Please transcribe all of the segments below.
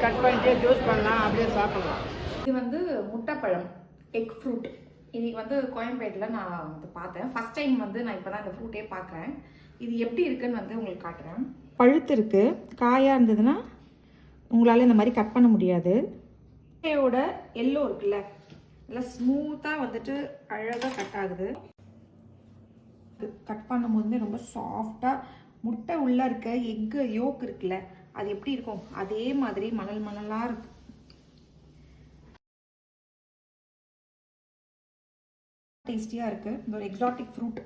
அப்படியே ஜூஸ் பண்ணலாம் அப்படியே சாப்பிடலாம். இது வந்து முட்டைப்பழம் எக் ஃப்ரூட் இன்னைக்கு வந்து கோயம்பேட்டில் நான் வந்து பார்த்தேன். ஃபஸ்ட் டைம் வந்து நான் இப்போ தான் இந்த ஃப்ரூட்டே பார்க்குறேன். இது எப்படி இருக்குன்னு வந்து உங்களுக்கு காட்டுறேன். பழுத்து இருக்குது காயாக இருந்ததுன்னா உங்களால் இந்த மாதிரி கட் பண்ண முடியாது. முட்டையோட எல்லோ இருக்குல்ல நல்லா ஸ்மூத்தாக வந்துட்டு அழகாக கட் ஆகுது. கட் பண்ணும்போது ரொம்ப சாஃப்டாக முட்டை உள்ளே இருக்க எக்கு யோக் இருக்குல்ல அது எப்படி இருக்கும்? அதே மாதிரி மணல் மணலாக இருக்கு. டேஸ்டியாக இருக்குது இந்த ஒரு எக்ஸாட்டிக் ஃப்ரூட்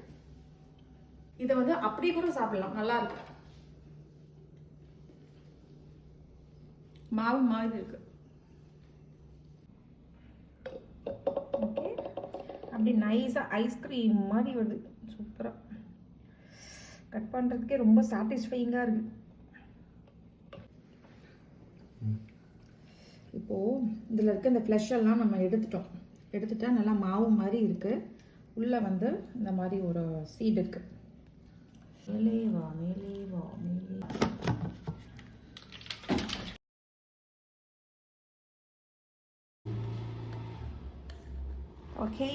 இதை வந்து அப்படியே கூட சாப்பிடலாம். நல்லா இருக்கு. மாவு மாதிரி இருக்கு. ஓகே அப்படி நைஸாக ஐஸ்கிரீம் மாதிரி வருது. சூப்பராக கட் பண்ணுறதுக்கே ரொம்ப சாட்டிஸ்ஃபைங்கா இருக்கு. இப்போது இதில் இருக்க இந்த ஃப்ளஷ் எல்லாம் நம்ம எடுத்துட்டோம். எடுத்துட்டா நல்லா மாவு மாதிரி இருக்குது உள்ளே வந்து இந்த மாதிரி ஒரு சீட் இருக்கு. மேலே வா மேலே வா மேலே ஓகே